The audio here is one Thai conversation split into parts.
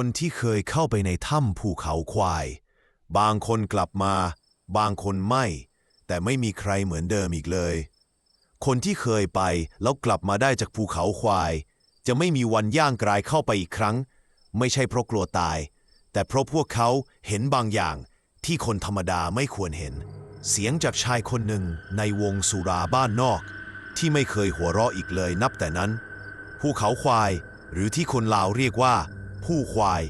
คนที่เคยเข้าไปในถ้ำภูเขาควาย บางคนกลับมา บางคนไม่ แต่ไม่มีใครเหมือนเดิมอีกเลย คนที่เคยไปแล้วกลับมาได้จากภูเขาควาย จะไม่มีวันย่างกรายเข้าไปอีกครั้ง ไม่ใช่เพราะกลัวตาย แต่เพราะพวกเขาเห็นบางอย่างที่คนธรรมดาไม่ควรเห็น เสียงจากชายคนหนึ่งในวงสุราบ้านนอก ที่ไม่เคยหัวเราะอีกเลยนับแต่นั้น ภูเขาควายหรือที่คนลาวเรียกว่า ผู้ควาย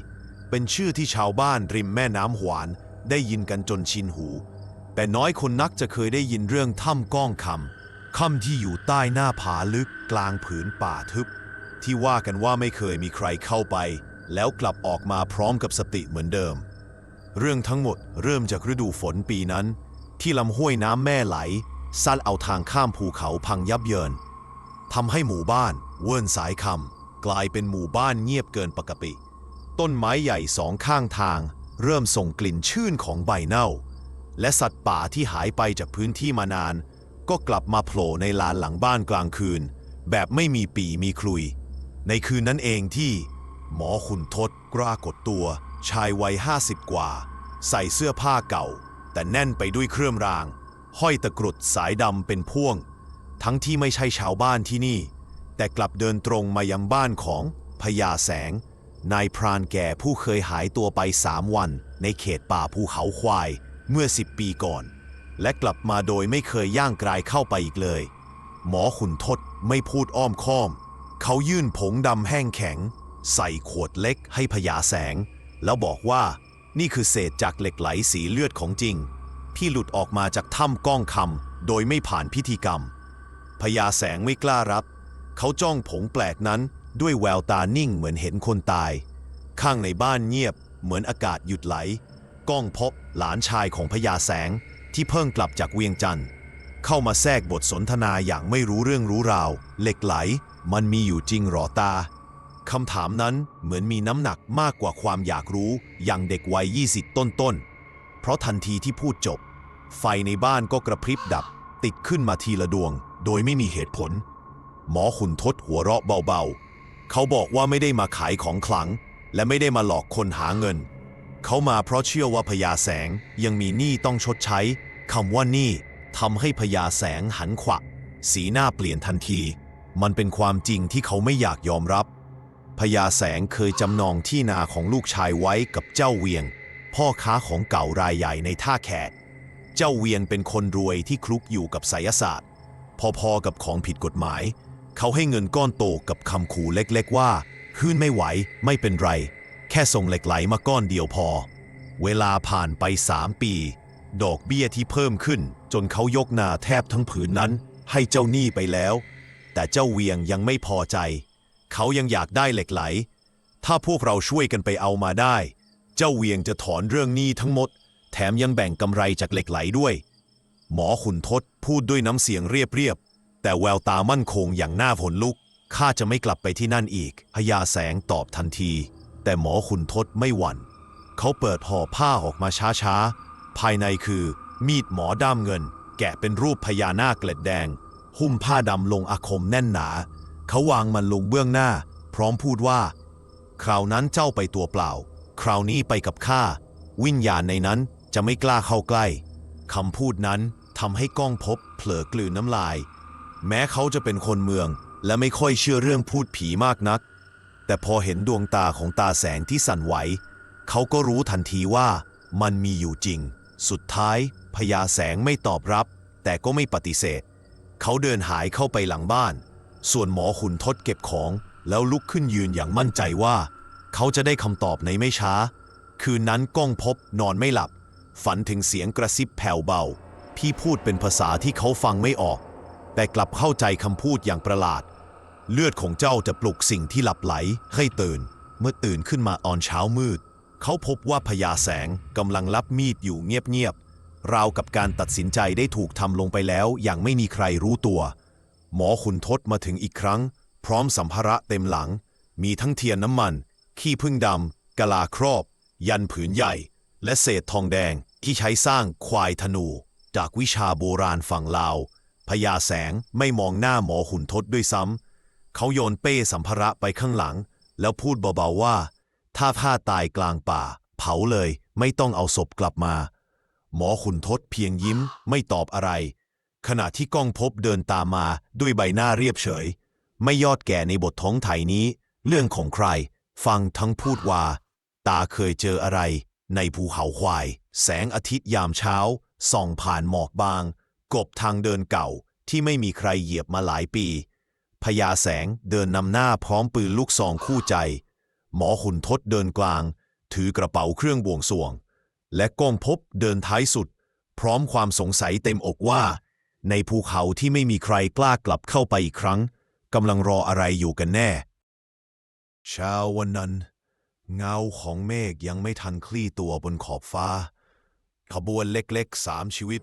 เป็นชื่อที่ชาวบ้านริมแม่น้ำหวานได้ยินกันจนชินหู แต่น้อยคนนักจะเคยได้ยินเรื่องถ้ำก้องคำค่ำที่อยู่ใต้หน้าผาลึกกลางผืนป่าทึบ ที่ว่ากันว่าไม่เคยมีใครเข้าไป แล้วกลับออกมาพร้อมกับสติเหมือนเดิม เรื่องทั้งหมดเริ่มจากฤดูฝนปีนั้น ที่ลำห้วยน้ำแม่ไหลซัดเอาทางข้ามภูเขาพังยับเยินทำให้หมู่บ้านเวิร์นสายคำกลายเป็นหมู่บ้านเงียบเกินปกติ ต้นไม้ใหญ่สองข้างทาง เริ่มส่งกลิ่นชื่นของใบเน่า และสัตว์ป่าที่หายไปจากพื้นที่มานาน ก็กลับมาโผล่ในลานหลังบ้านกลางคืน แบบไม่มีปีมีคลุย ในคืนนั้นเองที่ หมอขุนทศกรากฏตัว ชายวัยห้าสิบกว่า ใส่เสื้อผ้าเก่า แต่แน่นไปด้วยเครื่องราง ห้อยตะกรุดสายดำเป็นพ่วง ทั้งที่ไม่ใช่ชาวบ้านที่นี่ แต่กลับเดินตรงมายังบ้านของพญาแสง นายพรานแก่ผู้เคยหายตัวไปสามวัน ในเขตป่าภูเขาควาย เมื่อสิบปีก่อน และกลับมาโดยไม่เคยย่างกรายเข้าไปอีกเลย หมอขุนทศไม่พูดอ้อมค้อม เขายื่นผงดำแห้งแข็ง ใส่ขวดเล็กให้พญาแสง แล้วบอกว่านี่คือเศษจากเหล็กไหลสีเลือดของจริง ที่หลุดออกมาจากถ้ำก้องคำโดยไม่ผ่านพิธีกรรมพญาแสงไม่กล้ารับ เขาจ้องผงแปลกนั้น ด้วยแววตานิ่งเหมือนเห็นคนตาย ข้างในบ้านเงียบ เหมือนอากาศหยุดไหล ก้องพบหลานชายของพญาแสงที่เพิ่งกลับจากเวียงจันทร์เข้ามาแทรกบทสนทนาอย่างไม่รู้เรื่องรู้ราว เหล็กไหล มันมีอยู่จริงหรอตาคำถามนั้นเหมือนมีน้ำหนักมากกว่าความอยากรู้ อย่างเด็กวัย 20 ต้นๆเพราะทันทีที่พูดจบ ไฟในบ้านก็กระพริบดับ ติดขึ้นมาทีละดวง โดยไม่มีเหตุผล หมอขุนทดหัวเราะเบาๆ เขาบอกว่าไม่ได้มาขายของขลัง และไม่ได้มาหลอกคนหาเงิน เขามาเพราะเชื่อว่าพญาแสงยังมีหนี้ต้องชดใช้คำว่าหนี้ทำให้พญาแสงหันขวักสีหน้าเปลี่ยนทันที มันเป็นความจริงที่เขาไม่อยากยอมรับพญาแสงเคยจำนองที่นาของลูกชายไว้กับเจ้าเวียง พ่อค้าของเก่ารายใหญ่ในท่าแขก เจ้าเวียงเป็นคนรวยที่คลุกอยู่กับไสยศาสตร์ พอๆกับของผิดกฎหมาย เขาให้เงินก้อนโตกับคำขู่เล็กๆว่าขึ้นไม่ไหวไม่เป็นไร แค่ส่งเหล็กไหลมาก้อนเดียวพอ เวลาผ่านไปสามปี ดอกเบี้ยที่เพิ่มขึ้น จนเขายกนาแทบทั้งผืนนั้น ให้เจ้าหนี้ไปแล้ว แต่เจ้าเวียงยังไม่พอใจ เขายังอยากได้เหล็กไหล ถ้าพวกเราช่วยกันไปเอามาได้ เจ้าเวียงจะถอนเรื่องหนี้ทั้งหมด แถมยังแบ่งกำไรจากเหล็กไหลด้วย หมอขุนทศพูดด้วยน้ำเสียงเรียบๆ แต่แววตามั่นคงอย่างหน้าผลลุก ข้าจะไม่กลับไปที่นั่นอีก พญาแสงตอบทันที แต่หมอขุนทศไม่หวั่น เขาเปิดห่อผ้าออกมาช้าๆ ภายในคือ มีดหมอด้ามเงิน แกะเป็นรูปพญานาคเกล็ดแดง หุ้มผ้าดำลงอาคมแน่นหนา เขาวางมันลงเบื้องหน้า พร้อมพูดว่า คราวนั้นเจ้าไปตัวเปล่า คราวนี้ไปกับข้า วิญญาณในนั้นจะไม่กล้าเข้าใกล้คำพูดนั้นทำให้ก้องพบเผลอกลืนน้ำลาย แม้เขาจะเป็นคนเมือง และไม่ค่อยเชื่อเรื่องพูดผีมากนัก แต่พอเห็นดวงตาของตาแสงที่สั่นไหว เขาก็รู้ทันทีว่ามันมีอยู่จริง สุดท้ายพญาแสงไม่ตอบรับ แต่ก็ไม่ปฏิเสธ เขาเดินหายเข้าไปหลังบ้าน ส่วนหมอขุนทดเก็บของ แล้วลุกขึ้นยืนอย่างมั่นใจว่า เขาจะได้คำตอบในไม่ช้า คืนนั้นก้องพบนอนไม่หลับ ฝันถึงเสียงกระซิบแผ่วเบา พี่พูดเป็นภาษาที่เขาฟังไม่ออก แต่กลับเข้าใจคำพูดอย่างประหลาด เลือดของเจ้าจะปลุกสิ่งที่หลับไหลให้ตื่น เมื่อตื่นขึ้นมาตอนเช้ามืด เขาพบว่าพญาแสงกำลังรับมีดอยู่เงียบๆราวกับการตัดสินใจได้ถูกทำลงไปแล้ว อย่างไม่มีใครรู้ตัว หมอขุนทศมาถึงอีกครั้ง พร้อมสัมภาระเต็มหลัง มีทั้งเทียนน้ำมัน ขี้พึ่งดำกะลาครอบ ยันผืนใหญ่ และเศษทองแดงที่ใช้สร้างควายธนู จากวิชาโบราณฝั่งลาว พญาแสงไม่มองหน้าหมอขุนทศด้วยซ้ำ เขาโยนเป้สัมภาระไปข้างหลัง แล้วพูดเบาๆว่า ถ้าพลาตายกลางป่า เผาเลยไม่ต้องเอาศพกลับมา หมอขุนทศเพียงยิ้มไม่ตอบอะไร ขณะที่ก้องพบเดินตามมาด้วยใบหน้าเรียบเฉย ไม่ยอดแก่ในบทท้องไถนี้ เรื่องของใคร ฟังทั้งพูดว่า ตาเคยเจออะไร ในภูเขาควาย แสงอาทิตย์ยามเช้าส่องผ่านหมอกบาง กบทางเดินเก่าที่ไม่มีใครเหยียบมาหลายปีพญาแสงเดินนำหน้าพร้อมปืนลูกซองคู่ใจ หมอขุนทศเดินกลาง ถือกระเป๋าเครื่องบวงสรวง และก้องพบเดินท้ายสุด พร้อมความสงสัยเต็มอกว่า ในภูเขาที่ไม่มีใครกล้ากลับเข้าไปอีกครั้งกำลังรออะไรอยู่กันแน่ เช้าวันนั้น เงาของเมฆยังไม่ทันคลี่ตัวบนขอบฟ้า ขบวนเล็กๆสามชีวิต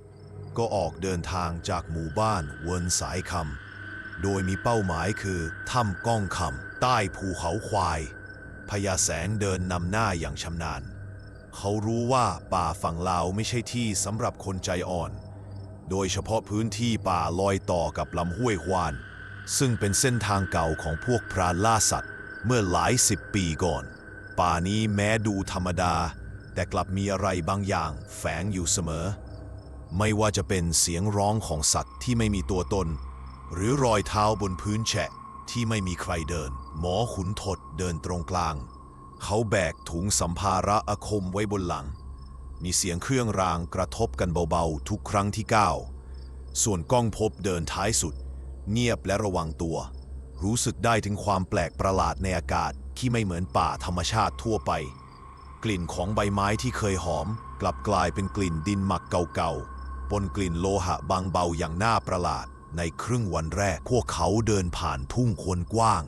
ก็ออกเดินทางจากหมู่บ้านเวินสายคำ โดยมีเป้าหมายคือถ้ำก้องคำใต้ภูเขาควาย พญาแสงเดินนำหน้าอย่างชำนาญ เขารู้ว่าป่าฝั่งลาวไม่ใช่ที่สำหรับคนใจอ่อน โดยเฉพาะพื้นที่ป่าลอยต่อกับลำห้วยควาน ซึ่งเป็นเส้นทางเก่าของพวกพรานล่าสัตว์ เมื่อหลายสิบปีก่อน ป่านี้แม้ดูธรรมดา แต่กลับมีอะไรบางอย่างแฝงอยู่เสมอ ไม่ว่าจะเป็นเสียงร้องของสัตว์ที่ไม่มีตัวตน หรือรอยเท้าบนพื้นแฉะที่ไม่มีใครเดิน หมอขุนทดเดินตรงกลาง เขาแบกถุงสัมภาระอาคมไว้บนหลัง มีเสียงเครื่องรางกระทบกันเบาๆ ทุกครั้งที่ก้าว ส่วนก้องพบเดินท้ายสุด เงียบและระวังตัว รู้สึกได้ถึงความแปลกประหลาดในอากาศที่ไม่เหมือนป่าธรรมชาติทั่วไป กลิ่นของใบไม้ที่เคยหอม กลับกลายเป็นกลิ่นดินหมักเก่าๆ ปนกลิ่นโลหะบางเบาอย่างน่าประหลาด ในครึ่งวันแรก พวกเขาเดินผ่านทุ่งควรกว้าง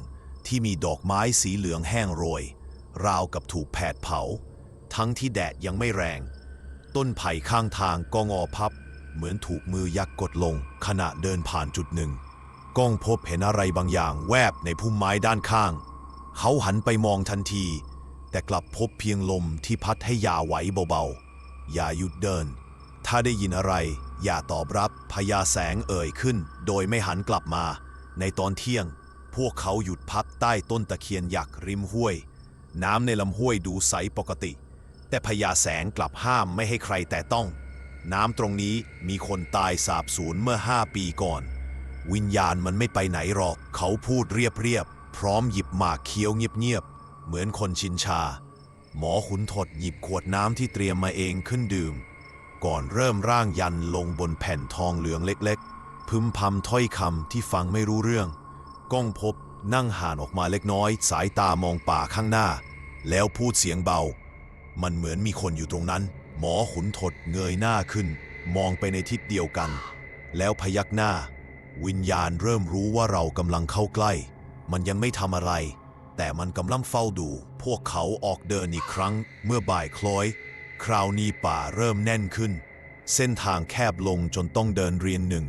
ที่มีดอกไม้สีเหลืองแห้งโรย ราวกับถูกแผดเผา ทั้งที่แดดยังไม่แรง ต้นไผ่ข้างทางก็งอพับ เหมือนถูกมือยักษ์กดลง ขณะเดินผ่านจุดหนึ่ง ก้องพบเห็นอะไรบางอย่างแวบในพุ่มไม้ด้านข้าง เขาหันไปมองทันที แต่กลับพบเพียงลมที่พัดให้ยาไหวเบาๆอย่าหยุดเดิน ถ้าได้ยินอะไร อย่าตอบรับพญาแสงเอ่ยขึ้น โดยไม่หันกลับมา ในตอนเที่ยง พวกเขาหยุดพักใต้ต้นตะเคียนหยักริมห้วย น้ำในลำห้วยดูใสปกติ แต่พญาแสงกลับห้ามไม่ให้ใครแต่ต้อง น้ำตรงนี้มีคนตายสาบสูญเมื่อห้าปีก่อน วิญญาณมันไม่ไปไหนหรอก เขาพูดเรียบๆพร้อมหยิบหมากเคี้ยวเงียบๆเหมือนคนชินชา หมอขุนทดหยิบขวดน้ำที่เตรียมมาเองขึ้นดื่ม ก่อนเริ่มร่างยันลงบนแผ่นทองเหลืองเล็กๆ พึมพำถ้อยคำที่ฟังไม่รู้เรื่อง ก้องพบนั่งห่านออกมาเล็กน้อย สายตามองป่าข้างหน้า แล้วพูดเสียงเบา มันเหมือนมีคนอยู่ตรงนั้น หมอขุนทดเงยหน้าขึ้น มองไปในทิศเดียวกัน แล้วพยักหน้า วิญญาณเริ่มรู้ว่าเรากำลังเข้าใกล้ มันยังไม่ทำอะไร แต่มันกำลังเฝ้าดู พวกเขาออกเดินอีกครั้ง เมื่อบ่ายคล้อย คราวนี้ป่าเริ่มแน่นขึ้น เส้นทางแคบลงจนต้องเดินเรียนหนึ่ง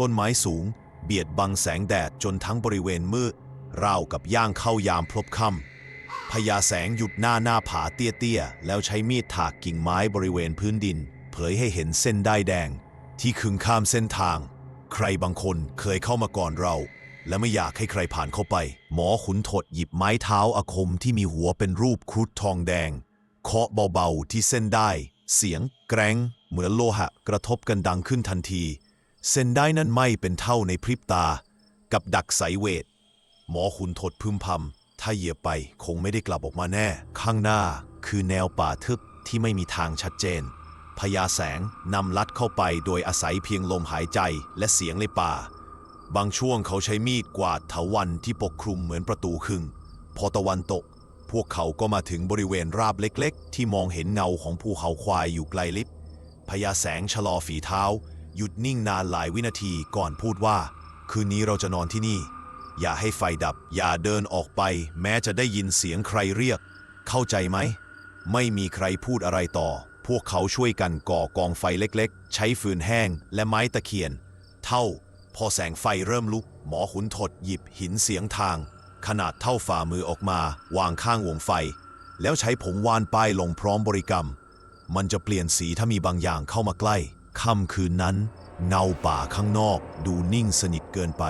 ต้นไม้สูง เบียดบังแสงแดดจนทั้งบริเวณมืดราวกับย่างเข้ายามพลบค่ำพญาแสงหยุดหน้าหน้าผาเตี้ยๆ แล้วใช้มีดถากกิ่งไม้บริเวณพื้นดิน เผยให้เห็นเส้นได้แดง ที่ขึงข้ามเส้นทาง ใครบางคนเคยเข้ามาก่อนเรา และไม่อยากให้ใครผ่านเข้าไป หมอขุนทดหยิบไม้เท้าอาคมที่มีหัวเป็นรูปครุฑทองแดง เคาะเบาๆที่เส้นได้ เสียงแกรงเหมือนโลหะกระทบกันดังขึ้นทันที เส้นได้นั้นไหม่เป็นเท่าในพริบตา กับดักไสเวท หมอขุนทดพึมพำถ้าเหยียบไปคงไม่ได้กลับออกมาแน่ ข้างหน้าคือแนวป่าทึบที่ไม่มีทางชัดเจนพญาแสงนำลัดเข้าไปโดยอาศัยเพียงลมหายใจและเสียงในป่า บางช่วงเขาใช้มีดกวาดเถาวันที่ปกคลุมเหมือนประตูครึ่ง พอตะวันตก พวกเขาก็มาถึงบริเวณราบเล็กๆ ที่มองเห็นเงาของภูเขาควายอยู่ไกลลิบพญาแสงชะลอฝีเท้า หยุดนิ่งนานหลายวินาทีก่อนพูดว่า คืนนี้เราจะนอนที่นี่ อย่าให้ไฟดับ อย่าเดินออกไป แม้จะได้ยินเสียงใครเรียก เข้าใจไหม ไม่มีใครพูดอะไรต่อ พวกเขาช่วยกันก่อกองไฟเล็กๆ ใช้ฟืนแห้งและไม้ตะเคียน เท่า พอแสงไฟเริ่มลุก หมอขุนทดหยิบหินเสียงทาง ขนาดเท่าฝ่ามือออกมาวางข้างวงไฟ แล้วใช้ผงวานป้ายลงพร้อมบริกรรม มันจะเปลี่ยนสีถ้ามีบางอย่างเข้ามาใกล้ ค่ำคืนนั้น เงาป่าข้างนอกดูนิ่งสนิทเกินไป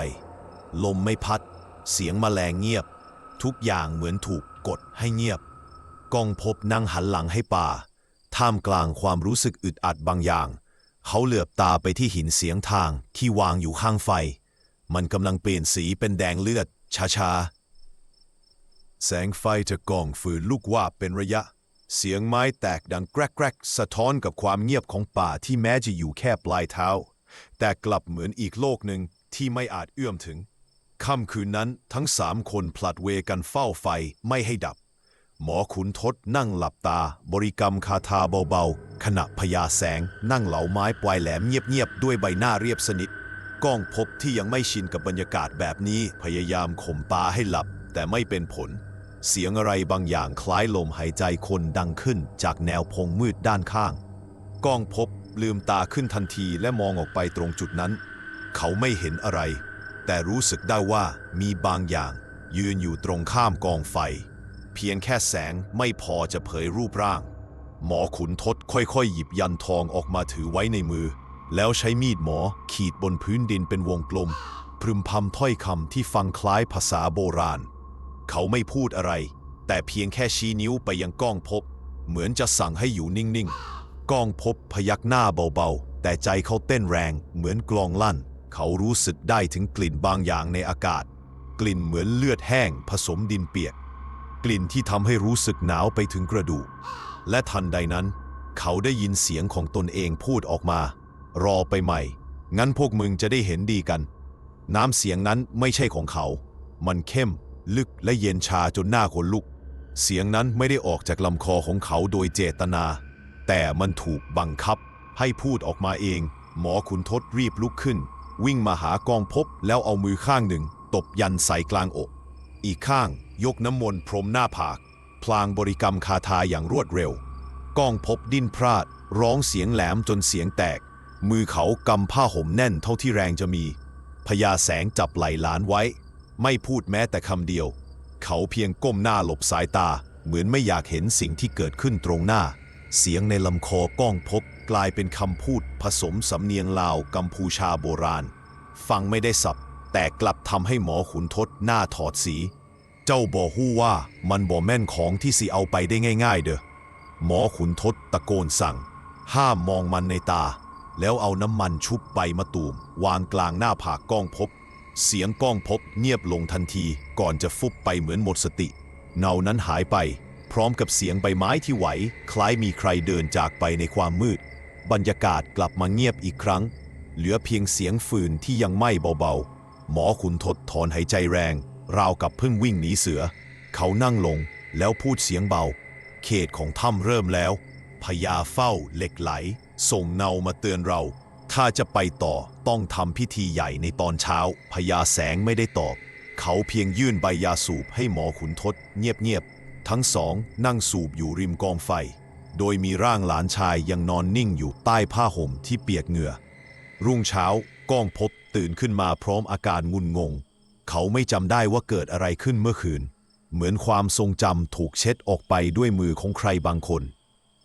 ลมไม่พัด เสียงแมลงเงียบ ทุกอย่างเหมือนถูกกดให้เงียบ กองพบนั่งหันหลังให้ป่า ท่ามกลางความรู้สึกอึดอัดบางอย่าง เขาเหลือบตาไปที่หินเสียงทางที่วางอยู่ข้างไฟ มันกำลังเปลี่ยนสีเป็นแดงเลือดช้าๆ แสงไฟจากกองฝืนลูกว่าบเป็นระยะ เสียงไม้แตกดังแกรกๆ สะท้อนกับความเงียบของป่าที่แม้จะอยู่แค่ปลายเท้า แต่กลับเหมือนอีกโลกหนึ่งที่ไม่อาจเอื้อมถึง ค่ำคืนนั้นทั้งสามคนผลัดเวกันเฝ้าไฟไม่ให้ดับ หมอขุนทดนั่งหลับตา บริกรรมคาถาเบาๆ ขณะพญาแสงนั่งเหลาไม้ปลายแหลมเงียบๆ ด้วยใบหน้าเรียบสนิทก้องพบที่ยังไม่ชินกับบรรยากาศแบบนี้พยายามข่มตาให้หลับแต่ไม่เป็นผล เสียงอะไรบางอย่างคล้ายลมหายใจคนดังขึ้นจากแนวพงมืดด้านข้าง ก้องพบลืมตาขึ้นทันทีและมองออกไปตรงจุดนั้น เขาไม่เห็นอะไร แต่รู้สึกได้ว่ามีบางอย่าง ยืนอยู่ตรงข้ามกองไฟ เพียงแค่แสงไม่พอจะเผยรูปร่าง หมอขุนทดค่อยๆ หยิบยันทองออกมาถือไว้ในมือ แล้วใช้มีดหมอขีดบนพื้นดินเป็นวงกลม พรึมพำถ้อยคำที่ฟังคล้ายภาษาโบราณ เขาไม่พูดอะไร แต่เพียงแค่ชี้นิ้วไปยังก้องพบ เหมือนจะสั่งให้อยู่นิ่งๆ ก้องพบพยักหน้าเบาๆ แต่ใจเขาเต้นแรงเหมือนกลองลั่น เขารู้สึกได้ถึงกลิ่นบางอย่างในอากาศ กลิ่นเหมือนเลือดแห้งผสมดินเปียก กลิ่นที่ทำให้รู้สึกหนาวไปถึงกระดูก และทันใดนั้น เขาได้ยินเสียงของตนเองพูดออกมา รอไปใหม่ งั้นพวกมึงจะได้เห็นดีกัน น้ำเสียงนั้นไม่ใช่ของเขา มันเข้ม ลึกและเย็นชาจนหน้าขนลุก เสียงนั้นไม่ได้ออกจากลำคอของเขาโดยเจตนา แต่มันถูกบังคับ ให้พูดออกมาเอง หมอขุนทดรีบลุกขึ้น วิ่งมาหากองพบแล้วเอามือข้างหนึ่ง ตบยันใส่กลางอก อีกข้างยกน้ำมนต์พรมหน้าผาก พลางบริกรรมคาถาอย่างรวดเร็วก้องพบดิ้นพลาด ร้องเสียงแหลมจนเสียงแตก มือเขากำผ้าห่มแน่นเท่าที่แรงจะมีพญาแสงจับไหล่หลานไว้ ไม่พูดแม้แต่คำเดียว เขาเพียงก้มหน้าหลบสายตา เหมือนไม่อยากเห็นสิ่งที่เกิดขึ้นตรงหน้า เสียงในลำคอก้องพบกลายเป็นคำพูดผสมสำเนียงลาวกัมพูชาโบราณ ฟังไม่ได้สับ แต่กลับทำให้หมอขุนทดหน้าถอดสี เจ้าบอกฮู้ว่ามันบ่แม่นของที่สิเอาไปได้ง่าย ๆ เด้อหมอขุนทดตะโกนสั่ง ห้ามมองมันในตา แล้วเอาน้ำมันชุบใบมะตูม วางกลางหน้าผากก้องพบ เสียงก้องพบเงียบลงทันทีก่อนจะฟุบไปเหมือนหมดสติ เงานั้นหายไป พร้อมกับเสียงใบไม้ที่ไหว คล้ายมีใครเดินจากไปในความมืด บรรยากาศกลับมาเงียบอีกครั้ง เหลือเพียงเสียงฟืนที่ยังไหม้เบาๆ หมอขุนทดถอนหายใจแรง ราวกับเพิ่งวิ่งหนีเสือ เขานั่งลงแล้วพูดเสียงเบา เขตของถ้ำเริ่มแล้วพญาเฝ้าเหล็กไหล ส่งเนามาเตือนเรา ถ้าจะไปต่อต้องทำพิธีใหญ่ในตอนเช้าพญาแสงไม่ได้ตอบ เขาเพียงยื่นใบยาสูบให้หมอขุนทด เงียบๆ ทั้งสองนั่งสูบอยู่ริมกองไฟ โดยมีร่างหลานชายยังนอนนิ่งอยู่ใต้ผ้าห่มที่เปียกเหงื่อ รุ่งเช้าก้องพบตื่นขึ้นมาพร้อมอาการงุนงง เขาไม่จำได้ว่าเกิดอะไรขึ้นเมื่อคืน เหมือนความทรงจำถูกเช็ดออกไปด้วยมือของใครบางคน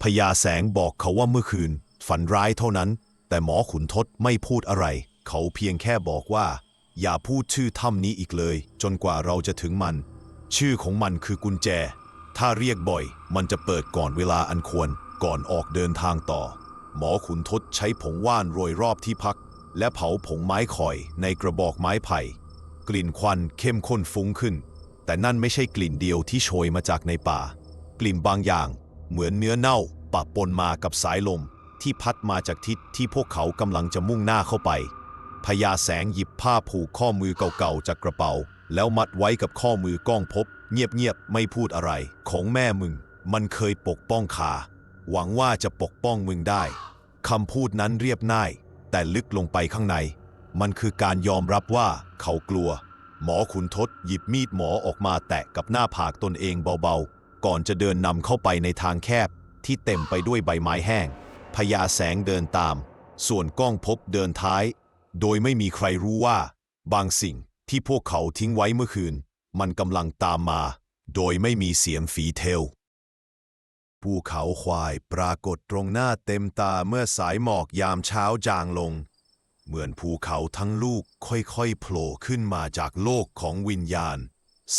พญาแสงบอกเขาว่าเมื่อคืน ฝันร้ายเท่านั้น แต่หมอขุนทดไม่พูดอะไร เขาเพียงแค่บอกว่า อย่าพูดชื่อถ้ำนี้อีกเลย จนกว่าเราจะถึงมัน ชื่อของมันคือกุญแจ ถ้าเรียกบ่อย มันจะเปิดก่อนเวลาอันควร ก่อนออกเดินทางต่อ หมอขุนทดใช้ผงว่านโรยรอบที่พัก และเผาผงไม้ข่อยในกระบอกไม้ไผ่ กลิ่นควันเข้มข้นฟุ้งขึ้น แต่นั่นไม่ใช่กลิ่นเดียวที่โชยมาจากในป่า กลิ่นบางอย่าง เหมือนเนื้อเน่าปะปนมากับสายลม ที่พัดมาจากทิศที่พวกเขากำลังจะมุ่งหน้าเข้าไปพญาแสงหยิบผ้าผูกข้อมือเก่าๆจากกระเป๋า แล้วมัดไว้กับข้อมือก้องพบ เงียบๆไม่พูดอะไร ของแม่มึง มันเคยปกป้องขาหวังว่าจะปกป้องมึงได้คำพูดนั้นเรียบง่าย แต่ลึกลงไปข้างใน มันคือการยอมรับว่าเขากลัว หมอขุนทดหยิบมีดหมอออกมาแตะกับหน้าผากตนเองเบาๆ ก่อนจะเดินนำเข้าไปในทางแคบที่เต็มไปด้วยใบไม้แห้ง พญาแสงเดินตาม ส่วนก้องพบเดินท้าย โดยไม่มีใครรู้ว่า บางสิ่งที่พวกเขาทิ้งไว้เมื่อคืน มันกำลังตามมา โดยไม่มีเสียงฝีเทลภูเขาควายปรากฏตรงหน้าเต็มตาเมื่อสายหมอกยามเช้าจางลง เหมือนภูเขาทั้งลูกค่อยๆโผล่ขึ้นมาจากโลกของวิญญาณ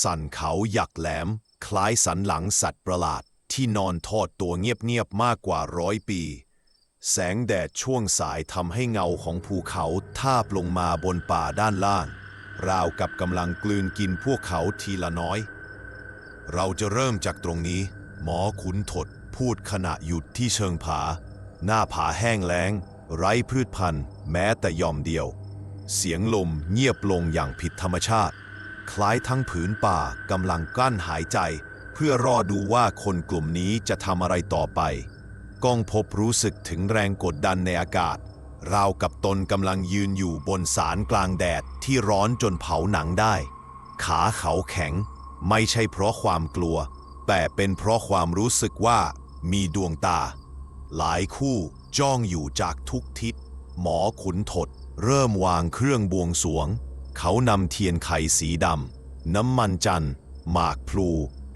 สันเขาหยักแหลม คล้ายสันหลังสัตว์ประหลาดที่นอนทอดตัวเงียบๆมากกว่าร้อยปี แสงแดดช่วงสายทำให้เงาของภูเขาทาบลงมาบนป่าด้านล่าง ราวกับกำลังกลืนกินพวกเขาทีละน้อย เราจะเริ่มจากตรงนี้ หมอขุนทดพูดขณะหยุดที่เชิงผา หน้าผาแห้งแล้ง ไร้พืชพันธุ์ แม้แต่หย่อมเดียว เสียงลมเงียบลงอย่างผิดธรรมชาติ คล้ายทั้งผืนป่ากำลังกลั้นหายใจ เพื่อรอดูว่าคนกลุ่มนี้จะทำอะไรต่อไป ก้องพบรู้สึกถึงแรงกดดันในอากาศ ราวกับตนกำลังยืนอยู่บนสารกลางแดดที่ร้อนจนเผาหนังได้ ขาเขาแข็ง ไม่ใช่เพราะความกลัว แต่เป็นเพราะความรู้สึกว่ามีดวงตา หลายคู่จ้องอยู่จากทุกทิศ หมอขุนทดเริ่มวางเครื่องบวงสวง เขานำเทียนไขสีดำน้ำมันจันทร์หมากพลู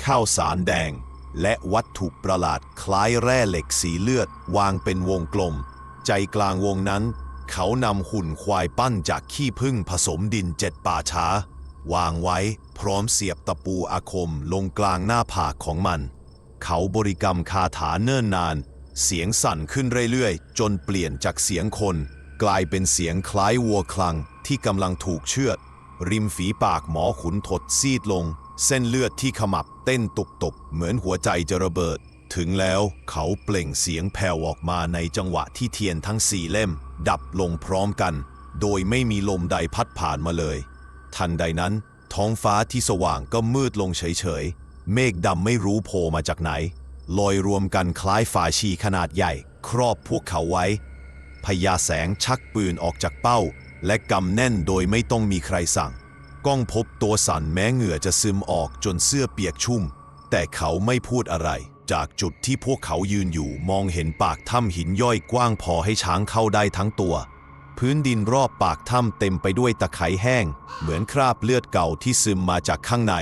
ข้าวสารแดง และวัตถุประหลาดคล้ายแร่เหล็กสีเลือดวางเป็นวงกลม ใจกลางวงนั้น เขานำหุ่นควายปั้นจากขี้ผึ้งผสมดินเจ็ดป่าช้า วางไว้พร้อมเสียบตะปูอาคมลงกลางหน้าผากของมัน เขาบริกรรมคาถาเนิ่นนาน เสียงสั่นขึ้นเรื่อยๆ จนเปลี่ยนจากเสียงคน กลายเป็นเสียงคล้ายวัวคลังที่กำลังถูกเชือดริมฝีปากหมอขุนทดซีดลง เส้นเลือดที่ขมับ เต้นตุบๆ เหมือนหัวใจจะระเบิด ถึงแล้วเขาเปล่งเสียงแผ่วออกมาในจังหวะที่เทียนทั้งสี่เล่ม ดับลงพร้อมกัน โดยไม่มีลมใดพัดผ่านมาเลย ทันใดนั้น ท้องฟ้าที่สว่างก็มืดลงเฉยๆ เมฆดำไม่รู้โผล่มาจากไหน ลอยรวมกันคล้ายฝาชีขนาดใหญ่ ครอบพวกเขาไว้พญาแสงชักปืนออกจากเป้า และกำแน่นโดยไม่ต้องมีใครสั่ง ก้องพบตัวสั่นแม้เหงื่อจะซึมออกจนเสื้อเปียกชุ่ม แต่เขาไม่พูดอะไร จากจุดที่พวกเขายืนอยู่มองเห็นปากถ้ำหินย่อยกว้างพอให้ช้างเข้าได้ทั้งตัว พื้นดินรอบปากถ้ำเต็มไปด้วยตะไคร้แห้ง เหมือนคราบเลือดเก่าที่ซึมมาจากข้างใน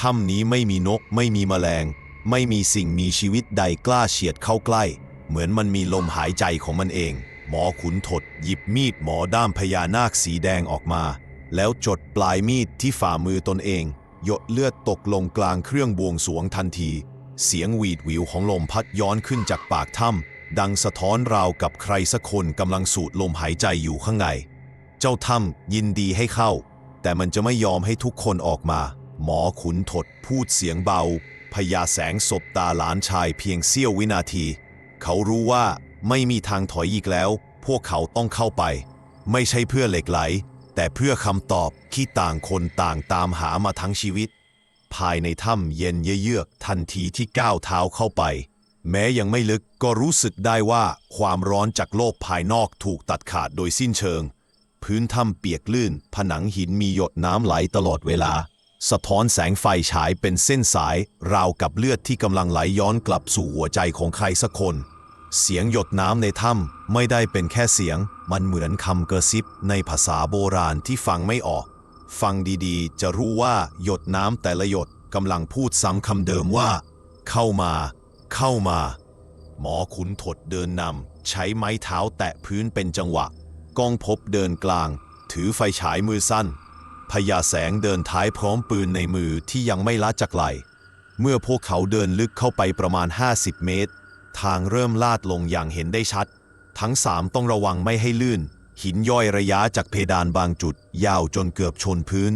ถ้ำนี้ไม่มีนกไม่มีแมลง ไม่มีสิ่งมีชีวิตใดกล้าเฉียดเข้าใกล้ เหมือนมันมีลมหายใจของมันเอง หมอขุนทดหยิบมีดหมอด้ามพญานาคสีแดงออกมา แล้วจดปลายมีดที่ฝ่ามือตนเอง หยดเลือดตกลงกลางเครื่องบวงสวงทันที เสียงหวีดหวิวของลมพัดย้อนขึ้นจากปากถ้ำดังสะท้อนราวกับใครสักคนกำลังสูดลมหายใจอยู่ข้างใน เจ้าถ้ำยินดีให้เข้า แต่มันจะไม่ยอมให้ทุกคนออกมา หมอขุนทดพูดเสียงเบาพญาแสงสบตาหลานชายเพียงเสี้ยววินาที เขารู้ว่าไม่มีทางถอยอีกแล้ว พวกเขาต้องเข้าไป ไม่ใช่เพื่อเหล็กไหล แต่เพื่อคำตอบที่ต่างคนต่างตามหามาทั้งชีวิต ภายในถ้ำเย็นเยือกทันทีที่ก้าวเท้าเข้าไป แม้ยังไม่ลึกก็รู้สึกได้ว่าความร้อนจากโลกภายนอกถูกตัดขาดโดยสิ้นเชิง พื้นถ้ำเปียกลื่น ผนังหินมีหยดน้ำไหลตลอดเวลา สะท้อนแสงไฟฉายเป็นเส้นสาย ราวกับเลือดที่กำลังไหลย้อนกลับสู่หัวใจของใครสักคน เสียงหยดน้ำในถ้ำไม่ได้เป็นแค่เสียง มันเหมือนคำกระซิบในภาษาโบราณที่ฟังไม่ออก ฟังดีๆ จะรู้ว่าหยดน้ำแต่ละหยดกำลังพูดซ้ำคำเดิมว่า เข้ามา เข้ามา หมอขุนทดเดินนำใช้ไม้เท้าแตะพื้นเป็นจังหวะกองพบเดินกลาง ถือไฟฉายมือสั้นพญาแสงเดินท้ายพร้อมปืนในมือที่ยังไม่ละจากไหล เมื่อพวกเขาเดินลึกเข้าไปประมาณ 50 เมตร ทางเริ่มลาดลงอย่างเห็นได้ชัด ทั้งสามต้องระวังไม่ให้ลื่น หินย่อยระยะจากเพดานบางจุด ยาวจนเกือบชนพื้น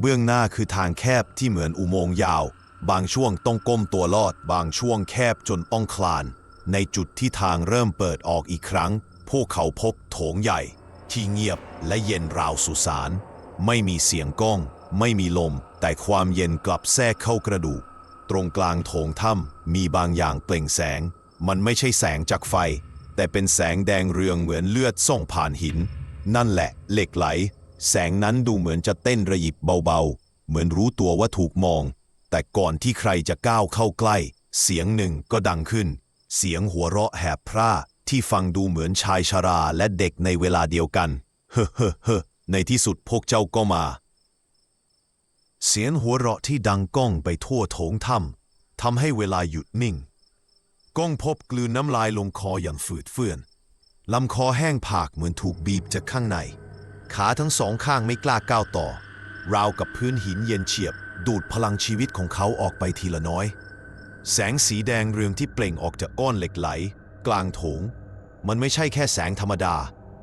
เบื้องหน้าคือทางแคบที่เหมือนอุโมงค์ยาว บางช่วงต้องก้มตัวลอด บางช่วงแคบจนต้องคลาน ในจุดที่ทางเริ่มเปิดออกอีกครั้ง พวกเขาพบโถงใหญ่ ที่เงียบและเย็นราวสุสาน ไม่มีเสียงก้อง ไม่มีลม แต่ความเย็นกลับแทรกเข้ากระดูก ตรงกลางโถงถ้ำมีบางอย่างเปล่งแสง มันไม่ใช่แสงจากไฟ แต่เป็นแสงแดงเรืองเหมือนเลือดส่องผ่านหิน นั่นแหละเหล็กไหล แสงนั้นดูเหมือนจะเต้นระยิบเบาๆ เหมือนรู้ตัวว่าถูกมอง แต่ก่อนที่ใครจะก้าวเข้าใกล้ เสียงหนึ่งก็ดังขึ้น เสียงหัวเราะแหบพร่าที่ฟังดูเหมือนชายชราและเด็กในเวลาเดียวกัน เฮ้เฮ้เฮ้ในที่สุดพวกเจ้าก็มา เสียงหัวเราะที่ดังก้องไปทั่วโถงถ้ำทำให้เวลาหยุดนิ่ง ก้องพบกลืนน้ำลายลงคออย่างฝืดเฟื่อนลำคอแห้งผากเหมือนถูกบีบจากข้างใน ขาทั้งสองข้างไม่กล้าก้าวต่อ ราวกับพื้นหินเย็นเฉียบ ดูดพลังชีวิตของเขาออกไปทีละน้อย แสงสีแดงเรืองที่เปล่งออกจากก้อนเหล็กไหล กลางโถง มันไม่ใช่แค่แสงธรรมดา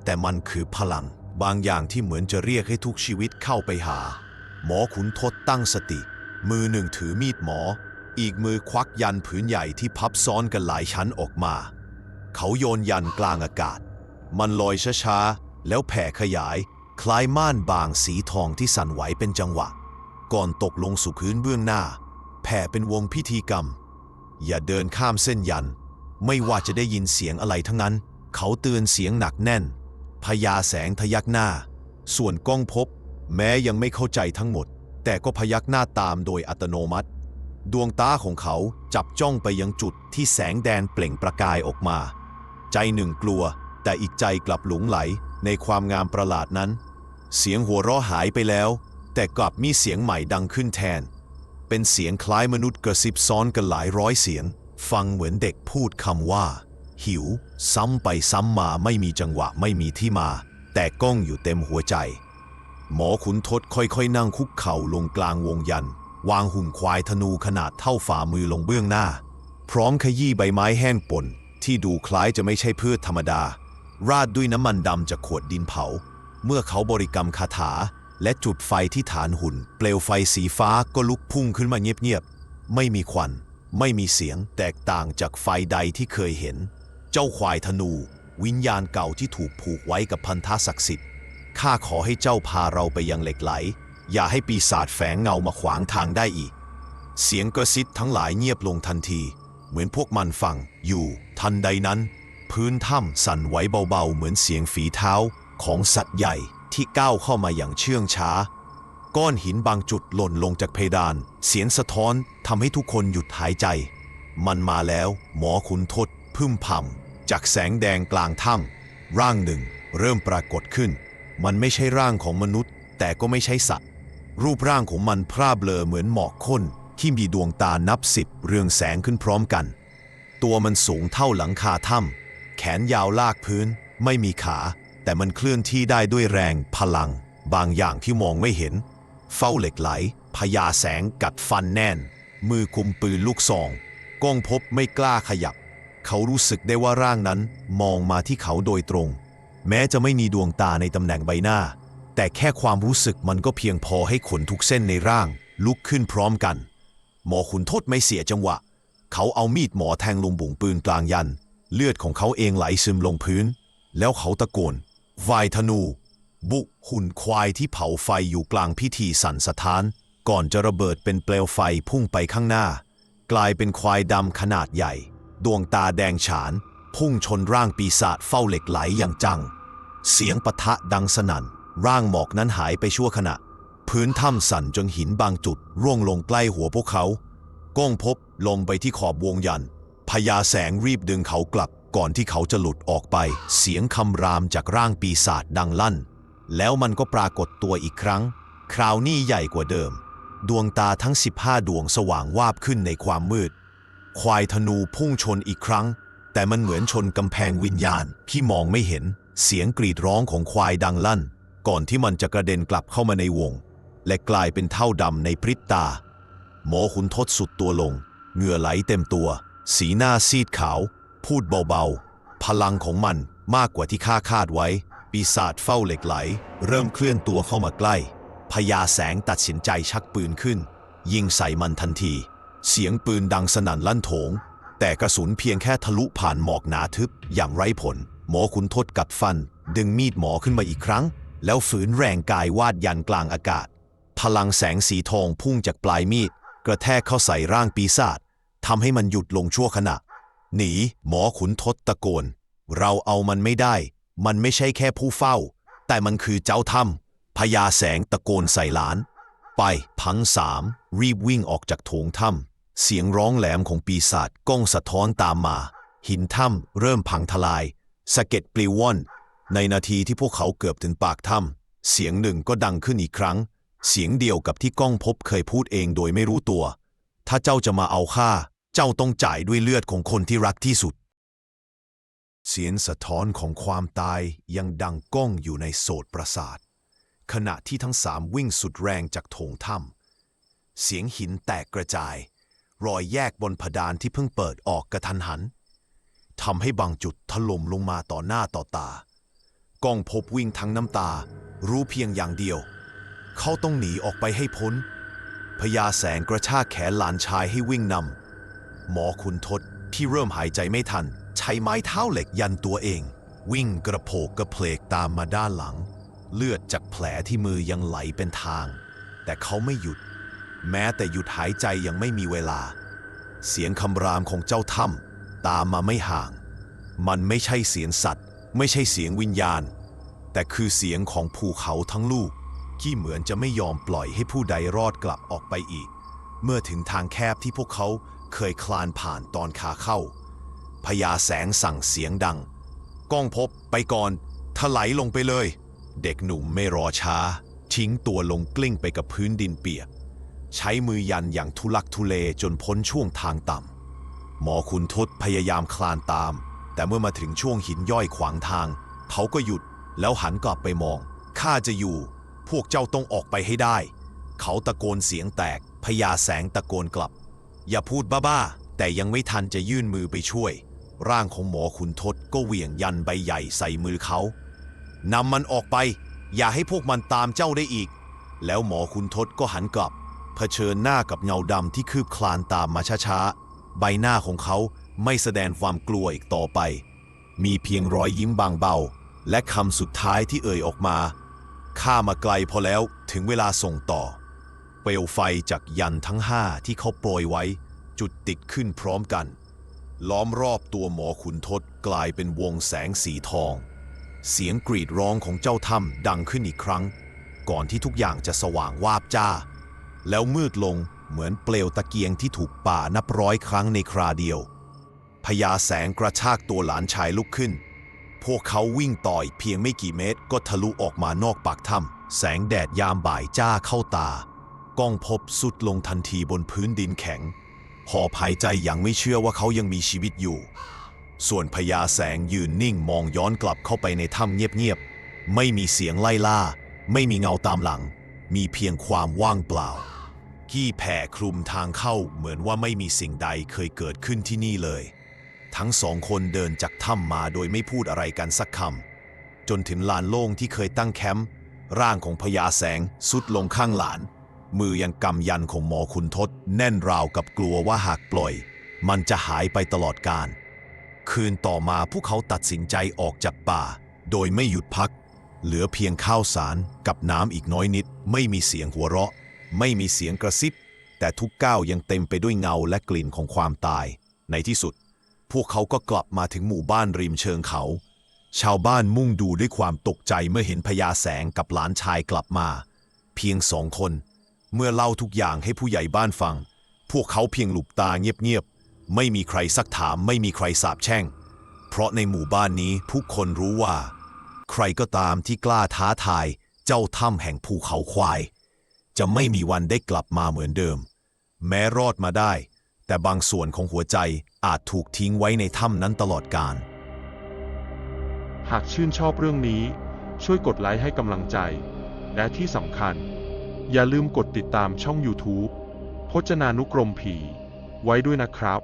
แต่มันคือพลัง บางอย่างที่เหมือนจะเรียกให้ทุกชีวิตเข้าไปหา หมอขุนทดตั้งสติ มือหนึ่งถือมีดหมอ อีกมือควักยันผืนใหญ่ที่พับซ้อนกันหลายชั้นออกมา เขาโยนยันกลางอากาศ มันลอยช้าๆ แล้วแผ่ขยาย คล้ายม่านบางสีทองที่สั่นไหวเป็นจังหวะ ก่อนตกลงสู่พื้นเบื้องหน้า แผ่เป็นวงพิธีกรรม อย่าเดินข้ามเส้นยัน ไม่ว่าจะได้ยินเสียงอะไรทั้งนั้น เขาเตือนเสียงหนักแน่นพญาแสงทยักหน้า ส่วนก้องพบ แม้ยังไม่เข้าใจทั้งหมด แต่ก็พยักหน้าตามโดยอัตโนมัติ ดวงตาของเขาจับจ้องไปยังจุดที่แสงแดนเปล่งประกายออกมา ใจหนึ่งกลัว แต่อีกใจกลับหลงไหลในความงามประหลาดนั้น เสียงหัวเราะหายไปแล้ว แต่กลับมีเสียงใหม่ดังขึ้นแทน เป็นเสียงคล้ายมนุษย์กระซิบซ้อนกันหลายร้อยเสียง ฟังเหมือนเด็กพูดคำว่า หิว ซ้ำไปซ้ำมาไม่มีจังหวะไม่มีที่มา แต่ก้องอยู่เต็มหัวใจ หมอขุนทดค่อยๆ นั่งคุกเข่าลงกลางวงยัน วางหุ่นควายธนูขนาดเท่าฝ่ามือลงเบื้องหน้า พร้อมขยี้ใบไม้แห้งป่นที่ดูคล้ายจะไม่ใช่พืชธรรมดา ราดด้วยน้ำมันดำจากขวดดินเผา เมื่อเขาบริกรรมคาถา และจุดไฟที่ฐานหุ่น เปลวไฟสีฟ้าก็ลุกพุ่งขึ้นมาเงียบๆ ไม่มีควัน ไม่มีเสียงแตกต่างจากไฟใดที่เคยเห็น เจ้าควายธนู วิญญาณเก่าที่ถูกผูกไว้กับพันธะศักดิ์สิทธิ์ข้าขอให้เจ้าพาเราไปยังเหล็กไหล อย่าให้ปีศาจแฝงเงามาขวางทางได้อีก เสียงกระซิบทั้งหลายเงียบลงทันที เหมือนพวกมันฟังอยู่ ทันใดนั้น พื้นถ้ำสั่นไหวเบาๆ เหมือนเสียงฝีเท้าของสัตว์ใหญ่ที่ก้าวเข้ามาอย่างเชื่องช้า ก้อนหินบางจุดหล่นลงจากเพดาน เสียงสะท้อนทำให้ทุกคนหยุดหายใจ มันมาแล้ว หมอขุนทดพึ่มพำจากแสงแดงกลางถ้ำร่างหนึ่งเริ่มปรากฏขึ้น มันไม่ใช่ร่างของมนุษย์ แต่ก็ไม่ใช่สัตว์ รูปร่างของมันพร่าเบลอเหมือนหมอกข้นที่มีดวงตานับสิบเรืองแสงขึ้นพร้อมกัน ตัวมันสูงเท่าหลังคาถ้ำแขนยาวลากพื้น ไม่มีขา แต่มันเคลื่อนที่ได้ด้วยแรงพลัง บางอย่างที่มองไม่เห็น เฝ้าเหล็กไหลพญาแสงกัดฟันแน่น มือคุมปืนลูกซองก้องพบไม่กล้าขยับ เขารู้สึกได้ว่าร่างนั้นมองมาที่เขาโดยตรง แม้จะไม่มีดวงตาในตำแหน่งใบหน้า แต่แค่ความรู้สึกมันก็เพียงพอให้ขนทุกเส้นในร่าง ลุกขึ้นพร้อมกัน หมอขุนทดไม่เสียจังหวะ เขาเอามีดหมอแทงลงบุ่งปืนกลางยัน เลือดของเขาเองไหลซึมลงพื้น แล้วเขาตะโกนวายธนู บุกหุ่นควายที่เผาไฟอยู่กลางพิธีสั่นสะท้าน ก่อนจะระเบิดเป็นเปลวไฟพุ่งไปข้างหน้า กลายเป็นควายดำขนาดใหญ่ ดวงตาแดงฉาน พุ่งชนร่างปีศาจเฝ้าเหล็กไหลอย่างจัง เสียงปะทะดังสนั่น ร่างหมอกนั้นหายไปชั่วขณะ พื้นถ้ำสั่นจนหินบางจุด ร่วงลงใกล้หัวพวกเขา ก้องพบลงไปที่ขอบวงยันพญาแสงรีบดึงเขากลับก่อนที่เขาจะหลุดออกไป เสียงคำรามจากร่างปีศาจดังลั่น แล้วมันก็ปรากฏตัวอีกครั้ง คราวนี้ใหญ่กว่าเดิม ดวงตาทั้ง 15 ดวงสว่างวาบขึ้นในความมืด ควายธนูพุ่งชนอีกครั้ง แต่มันเหมือนชนกำแพงวิญญาณที่มองไม่เห็น เสียงกรีดร้องของควายดังลั่น ก่อนที่มันจะกระเด็นกลับเข้ามาในวง และกลายเป็นเท่าดำในพริบตา หมอขุนทดสุดตัวลง เหงื่อไหลเต็มตัว สีหน้าซีดขาว พูดเบาๆ พลังของมันมากกว่าที่ข้าคาดไว้ ปีศาจเฝ้าเหล็กไหล เริ่มเคลื่อนตัวเข้ามาใกล้พญาแสงตัดสินใจชักปืนขึ้น ยิงใส่มันทันที เสียงปืนดังสนั่นลั่นโถง แต่กระสุนเพียงแค่ทะลุผ่านหมอกหนาทึบอย่างไร้ผล หมอขุนทดกัดฟัน ดึงมีดหมอขึ้นมาอีกครั้ง แล้วฝืนแรงกายวาดยันกลางอากาศ พลังแสงสีทองพุ่งจากปลายมีด กระแทกเข้าใส่ร่างปีศาจทำให้มันหยุดลงชั่วขณะ หนี หมอขุนทดตะโกน เราเอามันไม่ได้ มันไม่ใช่แค่ผู้เฝ้า แต่มันคือเจ้าถ้ำพญาแสงตะโกนใส่หลาน ไปพังสามรีบวิ่งออกจากโถงถ้ำเสียงร้องแหลมของปีศาจก้องสะท้อนตามมา หินถ้ำเริ่มพังทลายสะเก็ดปลิวว่อน ในนาทีที่พวกเขาเกือบถึงปากถ้ำเสียงหนึ่งก็ดังขึ้นอีกครั้ง เสียงเดียวกับที่ก้องพบเคยพูดเองโดยไม่รู้ตัว ถ้าเจ้าจะมาเอาข้าเจ้าต้องจ่ายด้วยเลือดของคนที่รักที่สุด เสียงสะท้อนของความตายยังดังก้องอยู่ในโสตประสาท ขณะที่ทั้งสามวิ่งสุดแรงจากโถงถ้ำเสียงหินแตกกระจาย รอยแยกบนผดานที่เพิ่งเปิดออกกระทันหันทำให้บางจุดถล่มลงมาต่อหน้าต่อตา ก้องพบวิ่งทั้งน้ำตา รู้เพียงอย่างเดียว เขาต้องหนีออกไปให้พ้นพญาแสงกระชากแขนหลานชายให้วิ่งนำหมอขุนทศที่เริ่มหายใจไม่ทัน ใช้ไม้เท้าเหล็กยันตัวเอง วิ่งกระโผกกระเพลกตามมาด้านหลัง เลือดจากแผลที่มือยังไหลเป็นทาง แต่เขาไม่หยุด แม้แต่หยุดหายใจยังไม่มีเวลา เสียงคำรามของเจ้าถ้ำตามมาไม่ห่าง มันไม่ใช่เสียงสัตว์ ไม่ใช่เสียงวิญญาณ แต่คือเสียงของภูเขาทั้งลูก ที่เหมือนจะไม่ยอมปล่อยให้ผู้ใดรอดกลับออกไปอีก เมื่อถึงทางแคบที่พวกเขาเคยคลานผ่านตอนขาเข้าพญาแสงสั่งเสียงดัง ก้องพบไปก่อนถลายลงไปเลย เด็กหนุ่มไม่รอช้า ทิ้งตัวลงกลิ้งไปกับพื้นดินเปียก ใช้มือยันอย่างทุลักทุเลจนพ้นช่วงทางต่ำหมอคุณทศพยายามคลานตาม แต่เมื่อมาถึงช่วงหินย่อยขวางทาง เขาก็หยุด แล้วหันกลับไปมอง ข้าจะอยู่ พวกเจ้าต้องออกไปให้ได้ เขาตะโกนเสียงแตก พญาแสงตะโกนกลับ อย่าพูดบ้าๆ แต่ยังไม่ทันจะยื่นมือไปช่วย ร่างของหมอขุนทศก็เหวี่ยงยันใบใหญ่ใส่มือเขา นำมันออกไป อย่าให้พวกมันตามเจ้าได้อีก แล้วหมอขุนทศก็หันกลับ เผชิญหน้ากับเงาดำที่คืบคลานตามมาช้าๆ ใบหน้าของเขาไม่แสดงความกลัวอีกต่อไป มีเพียงรอยยิ้มบางเบา และคำสุดท้ายที่เอ่ยออกมา ข้ามาไกลพอแล้วถึงเวลาส่งต่อ เปลวไฟจากยันทั้งห้าที่เขาโปรยไว้ จุดติดขึ้นพร้อมกัน ล้อมรอบตัวหมอขุนทศกลายเป็นวงแสงสีทอง เสียงกรีดร้องของเจ้าถ้ำดังขึ้นอีกครั้ง ก่อนที่ทุกอย่างจะสว่างวาบจ้า แล้วมืดลงเหมือนเปลวตะเกียงที่ถูกป่านับร้อยครั้งในคราเดียวพญาแสงกระชากตัวหลานชายลุกขึ้น พวกเขาวิ่งต่อยเพียงไม่กี่เมตร ก็ทะลุออกมานอกปากถ้ำแสงแดดยามบ่ายจ้าเข้าตาก้องพบสุดลงทันทีบนพื้นดินแข็งหอบหายใจอย่างไม่เชื่อว่าเขายังมีชีวิตอยู่ ส่วนพญาแสงยืนนิ่งมองย้อนกลับเข้าไปในถ้ำเงียบๆ ไม่มีเสียงไล่ล่า ไม่มีเงาตามหลัง มีเพียงความว่างเปล่าที่แผ่คลุมทางเข้าเหมือนว่าไม่มีสิ่งใดเคยเกิดขึ้นที่นี่เลย ทั้งสองคนเดินจากถ้ำมาโดยไม่พูดอะไรกันสักคำจนถึงลานโล่งที่เคยตั้งแคมป์ร่างของพญาแสงสุดลงข้างหลาน มือยังกำยันของหมอคุณทศ แน่นราวกับกลัวว่าหากปล่อย มันจะหายไปตลอดกาลคืนต่อมาพวกเขาตัดสินใจออกจากป่า โดยไม่หยุดพัก เหลือเพียงข้าวสารกับน้ำอีกน้อยนิด ไม่มีเสียงหัวเราะ ไม่มีเสียงกระซิบ แต่ทุกก้าวยังเต็มไปด้วยเงาและกลิ่นของความตาย ในที่สุด พวกเขาก็กลับมาถึงหมู่บ้านริมเชิงเขา ชาวบ้านมุ่งดูด้วยความตกใจเมื่อเห็นพญาแสงกับหลานชายกลับมา เพียงสองคน เมื่อเล่าทุกอย่างให้ผู้ใหญ่บ้านฟัง พวกเขาเพียงหลุบตาเงียบๆ ไม่มีใครซักถามไม่มีใครสาบแช่ง เพราะในหมู่บ้านนี้ผู้คนรู้ว่า ใครก็ตามที่กล้าท้าทายเจ้าถ้ำแห่งภูเขาควาย จะไม่มีวันได้กลับมาเหมือนเดิม แม้รอดมาได้ แต่บางส่วนของหัวใจอาจถูกทิ้งไว้ในถ้ำนั้นตลอดกาล หากชื่นชอบเรื่องนี้ ช่วยกดไลค์ให้กำลังใจ และที่สำคัญ อย่าลืมกดติดตามช่อง YouTube พจนานุกรมผี ไว้ด้วยนะครับ